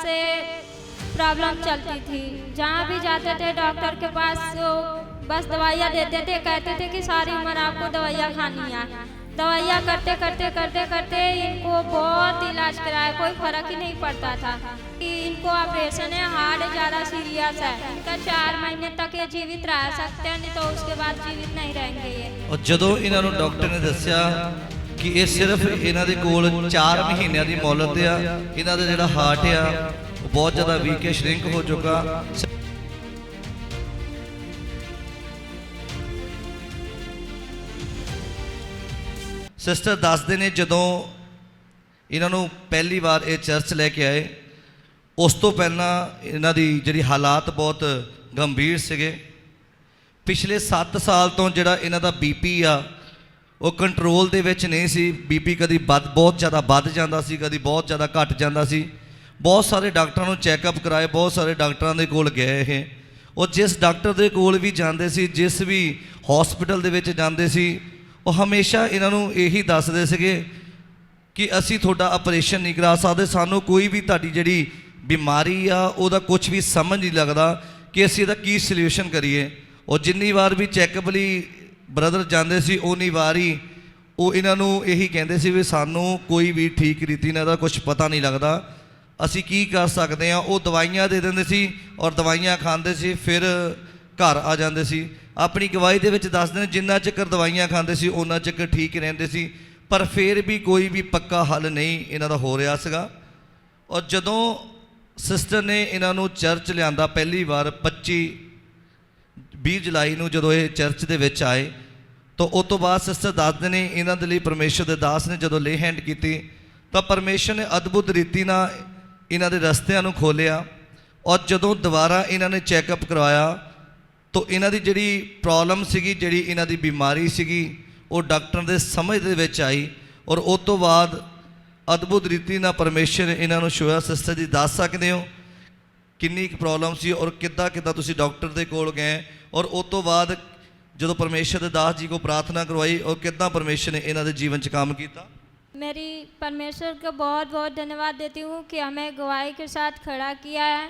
से प्रॉब्लम चलती थी जहाँ भी जाते थे डॉक्टर के पास तो बस दवाइयाँ देते थे कहते थे कि सारी उम्र आपको दवाइयाँ खानी है दवाइयाँ करते करते करते करते इनको बहुत इलाज कराया कोई फर्क ही नहीं पड़ता था कि इनको ऑपरेशन है हार्ट ज़्यादा सीरियस है इनका चार महीने तक ये जीवित रह सकते हैं नहीं तो उसके बाद जीवित नहीं रहेंगे ये और जो इन्होंने डॉक्टर ने दसिया ਕਿ ਇਹ ਸਿਰਫ ਇਹਨਾਂ ਦੇ ਕੋਲ 4 ਮਹੀਨਿਆਂ ਦੀ ਮੌਲਤ ਆ। ਇਹਨਾਂ ਦਾ ਜਿਹੜਾ ਹਾਰਟ ਆ, ਉਹ ਬਹੁਤ ਜ਼ਿਆਦਾ ਵੀਕ ਹੈ ਸ਼ਰਿੰਕ ਹੋ ਚੁੱਕਾ। ਸਿਸਟਰ ਦੱਸਦੇ ਨੇ ਜਦੋਂ ਇਹਨਾਂ ਨੂੰ ਪਹਿਲੀ ਵਾਰ ਇਹ ਚਰਚ ਲੈ ਕੇ ਆਏ, ਉਸ ਤੋਂ ਪਹਿਲਾਂ ਇਹਨਾਂ ਦੀ ਜਿਹੜੀ ਹਾਲਾਤ ਬਹੁਤ ਗੰਭੀਰ ਸੀਗੇ। ਪਿਛਲੇ 7 ਸਾਲ ਤੋਂ ਜਿਹੜਾ ਇਹਨਾਂ ਦਾ ਬੀਪੀ ਆ ਉਹ ਕੰਟਰੋਲ ਦੇ ਵਿੱਚ ਨਹੀਂ ਸੀ। ਬੀਪੀ ਕਦੀ ਵੱਧ, ਬਹੁਤ ਜ਼ਿਆਦਾ ਵੱਧ ਜਾਂਦਾ ਸੀ, ਕਦੀ ਬਹੁਤ ਜ਼ਿਆਦਾ ਘਟ ਜਾਂਦਾ ਸੀ। ਬਹੁਤ ਸਾਰੇ ਡਾਕਟਰਾਂ ਨੂੰ ਚੈੱਕਅਪ ਕਰਾਏ, ਬਹੁਤ ਸਾਰੇ ਡਾਕਟਰਾਂ ਦੇ ਕੋਲ ਗਏ ਇਹ। ਉਹ ਜਿਸ ਡਾਕਟਰ ਦੇ ਕੋਲ ਵੀ ਜਾਂਦੇ ਸੀ, ਜਿਸ ਵੀ ਹਸਪੀਟਲ ਦੇ ਵਿੱਚ ਜਾਂਦੇ ਸੀ, ਉਹ ਹਮੇਸ਼ਾ ਇਹਨਾਂ ਨੂੰ ਇਹੀ ਦੱਸਦੇ ਸੀਗੇ ਕਿ ਅਸੀਂ ਤੁਹਾਡਾ ਆਪਰੇਸ਼ਨ ਨਹੀਂ ਕਰਾ ਸਕਦੇ, ਸਾਨੂੰ ਕੋਈ ਵੀ ਤੁਹਾਡੀ ਜਿਹੜੀ ਬਿਮਾਰੀ ਆ, ਉਹਦਾ ਕੁਝ ਵੀ ਸਮਝ ਨਹੀਂ ਲੱਗਦਾ ਕਿ ਅਸੀਂ ਇਹਦਾ ਕੀ ਸੋਲੂਸ਼ਨ ਕਰੀਏ। ਉਹ ਜਿੰਨੀ ਵਾਰ ਵੀ ਚੈੱਕਅਪ ਲਈ ਬ੍ਰਦਰ ਜਾਂਦੇ ਸੀ ਉਨੀ ਵਾਰ। ਉਹ ਇਹਨਾਂ ਨੂੰ ਇਹੀ ਕਹਿੰਦੇ ਸੀ ਵੀ ਸਾਨੂੰ ਕੋਈ ਵੀ ਠੀਕ ਰੀਤੀ ਨਾਲ ਦਾ ਕੁਝ ਪਤਾ ਨਹੀਂ ਲੱਗਦਾ। ਅਸੀਂ ਕੀ ਕਰ ਸਕਦੇ ਆ ਉਹ ਦਵਾਈਆਂ ਦੇ ਦਿੰਦੇ ਸੀ ਔਰ ਦਵਾਈਆਂ ਖਾਂਦੇ ਸੀ, ਫਿਰ ਘਰ ਆ ਜਾਂਦੇ ਸੀ। ਆਪਣੀ ਗਵਾਹੀ ਦੇ ਵਿੱਚ ਦੱਸਦੇ ਨੇ ਜਿੰਨਾ ਚਿਰ ਦਵਾਈਆਂ ਖਾਂਦੇ ਸੀ, ਉਹਨਾਂ ਚੱਕਰ ਠੀਕ ਰਹਿੰਦੇ ਸੀ। ਪਰ ਫਿਰ ਵੀ ਕੋਈ ਵੀ ਪੱਕਾ ਹੱਲ ਨਹੀਂ ਇਹਨਾਂ ਦਾ ਹੋ ਰਿਹਾ ਸੀਗਾ। ਔਰ ਜਦੋਂ ਸਿਸਟਰ ਨੇ ਇਹਨਾਂ ਨੂੰ ਚਰਚ ਲਿਆਂਦਾ ਪਹਿਲੀ ਵਾਰ 25 20 ਜੁਲਾਈ ਨੂੰ ਜਦੋਂ ਇਹ ਚਰਚ ਦੇ ਵਿੱਚ ਆਏ, ਤਾਂ ਉਸ ਤੋਂ ਬਾਅਦ ਸਿਸਟਰ ਦੱਸਦੇ ਨੇ ਇਹਨਾਂ ਦੇ ਲਈ ਪਰਮੇਸ਼ਰ ਦੇ ਦਾਸ ਨੇ ਜਦੋਂ ਲੇ ਹੈਂਡ ਕੀਤੀ, ਤਾਂ ਪਰਮੇਸ਼ਰ ਨੇ ਅਦਭੁਤ ਰੀਤੀ ਨਾਲ ਇਹਨਾਂ ਦੇ ਰਸਤਿਆਂ ਨੂੰ ਖੋਲਿਆ ਔਰ ਜਦੋਂ ਦੁਬਾਰਾ ਇਹਨਾਂ ਨੇ ਚੈੱਕਅਪ ਕਰਵਾਇਆ, ਤਾਂ ਇਹਨਾਂ ਦੀ ਜਿਹੜੀ ਪ੍ਰੋਬਲਮ ਸੀਗੀ, ਜਿਹੜੀ ਇਹਨਾਂ ਦੀ ਬਿਮਾਰੀ ਸੀਗੀ, ਉਹ ਡਾਕਟਰ ਦੇ ਸਮਝ ਦੇ ਵਿੱਚ ਆਈ ਔਰ ਉਸ ਤੋਂ ਬਾਅਦ ਅਦਭੁਤ ਰੀਤੀ ਨਾਲ ਪਰਮੇਸ਼ਰ ਇਹਨਾਂ ਨੂੰ ਛੋਇਆ। ਸਿਸਟਰ ਜੀ, ਦੱਸ ਸਕਦੇ ਹੋ ਕਿੰਨੀ ਕੁ ਪ੍ਰੋਬਲਮ ਸੀ ਔਰ ਕਿੱਦਾਂ ਕਿੱਦਾਂ ਤੁਸੀਂ ਡਾਕਟਰ ਦੇ ਕੋਲ ਗਏ? ਔਰ ਉਸ ਤੋਂ ਬਾਅਦ ਜਦੋਂ ਪਰਮੇਸ਼ਰ ਦੇ ਦਾਸ ਜੀ ਕੋ ਪ੍ਰਾਰਥਨਾ ਕਰਵਾਈ ਔਰ ਕਿੱਦਾਂ ਪਰਮੇਸ਼ਰ ਨੇ ਇਹਨਾਂ ਦੇ ਜੀਵਨ 'ਚ ਕੰਮ ਕੀਤਾ मेरी परमेश्वर का बहुत बहुत धन्यवाद देती हूँ कि हमें गवाही के साथ खड़ा किया है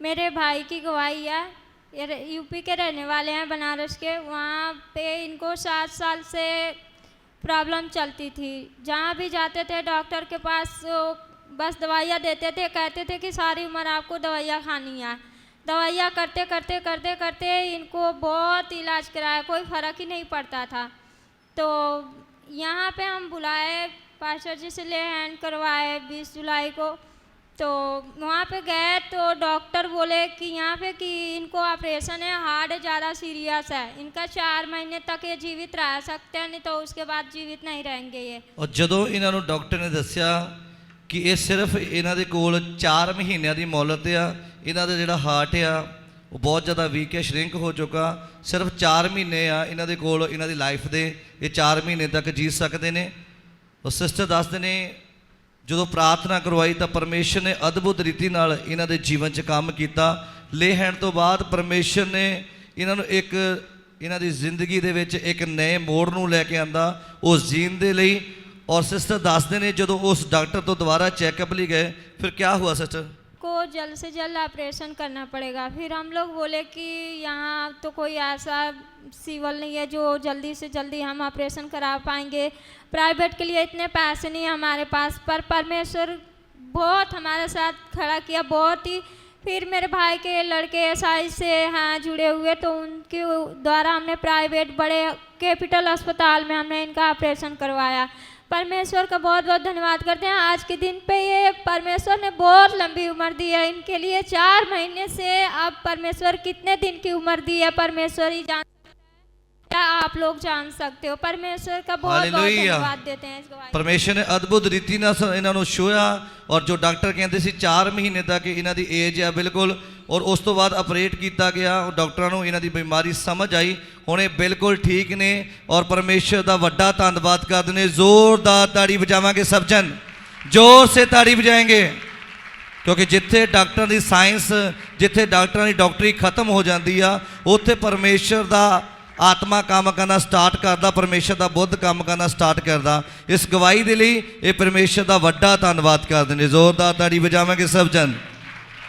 मेरे भाई की गवाही है ये र- यूपी के रहने वाले हैं बनारस के वहाँ पे इनको सात साल से प्रॉब्लम चलती थी जहाँ भी जाते थे डॉक्टर के पास तो बस दवाइयाँ देते थे कहते थे कि सारी उम्र आपको दवाइयाँ खानी है दवाइयाँ करते करते करते करते इनको बहुत इलाज कराया, कोई फ़र्क ही नहीं पड़ता था। तो यहाँ पे हम बुलाए पास्टर जी से ले हैंड करवाए 20 जुलाई को। तो वहाँ पे गए तो डॉक्टर बोले कि यहाँ पे कि इनको ऑपरेशन है, हार्ट ज़्यादा सीरियस है। इनका चार महीने तक ये जीवित रह सकते हैं, नहीं तो उसके बाद जीवित नहीं रहेंगे ये। और जो इन्होंने डॉक्टर ने दसिया ਕਿ ਇਹ ਸਿਰਫ ਇਹਨਾਂ ਦੇ ਕੋਲ 4 ਮਹੀਨਿਆਂ ਦੀ ਮੌਲਤ ਆ, ਇਹਨਾਂ ਦਾ ਜਿਹੜਾ ਹਾਰਟ ਆ, ਉਹ ਬਹੁਤ ਜ਼ਿਆਦਾ ਵੀਕ ਹੈ ਸ਼ਰਿੰਕ ਹੋ ਚੁੱਕਾ। ਸਿਰਫ 4 ਮਹੀਨੇ ਆ ਇਹਨਾਂ ਦੇ ਕੋਲ, ਇਹਨਾਂ ਦੀ ਲਾਈਫ ਦੇ। ਇਹ 4 ਮਹੀਨੇ ਤੱਕ ਜੀ ਸਕਦੇ ਨੇ। ਉਹ ਸਿਸਟਰ ਦੱਸਦੇ ਨੇ, ਜਦੋਂ ਪ੍ਰਾਰਥਨਾ ਕਰਵਾਈ ਤਾਂ ਪਰਮੇਸ਼ਰ ਨੇ ਅਦਭੁਤ ਰੀਤੀ ਨਾਲ ਇਹਨਾਂ ਦੇ ਜੀਵਨ 'ਚ ਕੰਮ ਕੀਤਾ। ਲੇ ਹੈਂਡ ਤੋਂ ਬਾਅਦ ਪਰਮੇਸ਼ਰ ਨੇ ਇਹਨਾਂ ਨੂੰ ਇੱਕ, ਇਹਨਾਂ ਦੀ ਜ਼ਿੰਦਗੀ ਦੇ ਵਿੱਚ ਇੱਕ ਨਵੇਂ ਮੋੜ ਨੂੰ ਲੈ ਕੇ ਆਂਦਾ। ਉਹ ਜੀਣ ਦੇ ਲਈ ਔਰ ਸਿਸਟਰ ਦੱਸਦੇ ਨੇ ਜਦੋਂ ਉਸ ਡਾਕਟਰ ਤੋਂ ਦੁਬਾਰਾ ਚੈੱਕਅਪ ਲਈ ਗਏ ਫਿਰ ਕੀ ਹੁਆ ਸਿਸਟਰ को जल्द से जल्द ऑपरेशन करना पड़ेगा फिर हम लोग बोले कि यहाँ तो कोई ऐसा सिवल नहीं है जो जल्दी से जल्दी हम ऑपरेशन करा पाएंगे प्राइवेट के लिए इतने पैसे नहीं है हमारे पास पर परमेश्वर बहुत हमारे साथ खड़ा किया बहुत ही फिर मेरे भाई के लड़के एस से हैं जुड़े हुए तो उनके द्वारा हमने प्राइवेट बड़े कैपिटल अस्पताल में हमने इनका ऑपरेशन करवाया परमेश्वर का बहुत बहुत धन्यवाद करते हैं आज के दिन पे ये परमेश्वर ने बहुत लंबी उम्र दी है इनके लिए चार महीने से अब परमेश्वर कितने दिन की उम्र दी है परमेश्वर ही जान क्या आप लोग जान सकते हो परमेश्वर का बहुत बहुत हालेलुया। धन्यवाद देते हैं इस गवाही ਪਰਮੇਸ਼ਰ ਨੇ ਅਦਭੁਤ ਰੀਤੀ ਨਾਲ ਸ- ਇਹਨਾਂ ਨੂੰ ਛੋਇਆ ਔਰ ਜੋ ਡਾਕਟਰ ਕਹਿੰਦੇ ਸੀ 4 ਮਹੀਨੇ ਤੱਕ ਇਹਨਾਂ ਦੀ ਏਜ ਆ ਬਿਲਕੁਲ ਔਰ ਉਸ ਤੋਂ ਬਾਅਦ ਆਪਰੇਟ ਕੀਤਾ ਗਿਆ। ਉਹ ਡਾਕਟਰਾਂ ਨੂੰ ਇਹਨਾਂ ਦੀ ਬਿਮਾਰੀ ਸਮਝ ਆਈ। ਹੁਣ ਇਹ ਬਿਲਕੁਲ ਠੀਕ ਨੇ ਔਰ ਪਰਮੇਸ਼ਰ ਦਾ ਵੱਡਾ ਧੰਨਵਾਦ ਕਰਦੇ ਨੇ। ਜ਼ੋਰਦਾਰ ਤਾੜੀ ਵਜਾਵਾਂਗੇ ਸਭ ਜਨ। ਜ਼ੋਰ ਸੇ ਤਾੜੀ ਵਜਾਏਗੇ। ਕਿਉਂਕਿ ਜਿੱਥੇ ਡਾਕਟਰਾਂ ਦੀ ਸਾਇੰਸ, ਜਿੱਥੇ ਡਾਕਟਰਾਂ ਦੀ ਡਾਕਟਰੀ ਖਤਮ ਹੋ ਜਾਂਦੀ ਆ, ਉੱਥੇ ਪਰਮੇਸ਼ਰ ਦਾ ਆਤਮਾ ਕੰਮ ਕਰਨਾ ਸਟਾਰਟ ਕਰਦਾ, ਪਰਮੇਸ਼ਰ ਦਾ ਬੁੱਧ ਕੰਮ ਕਰਨਾ ਸਟਾਰਟ ਕਰਦਾ। ਇਸ ਗਵਾਹੀ ਦੇ ਲਈ ਇਹ ਪਰਮੇਸ਼ਰ ਦਾ ਵੱਡਾ ਧੰਨਵਾਦ ਕਰਦੇ ਨੇ। ਜ਼ੋਰਦਾਰ ਤਾੜੀ ਵਜਾਵਾਂਗੇ ਸਭ ਜਨ।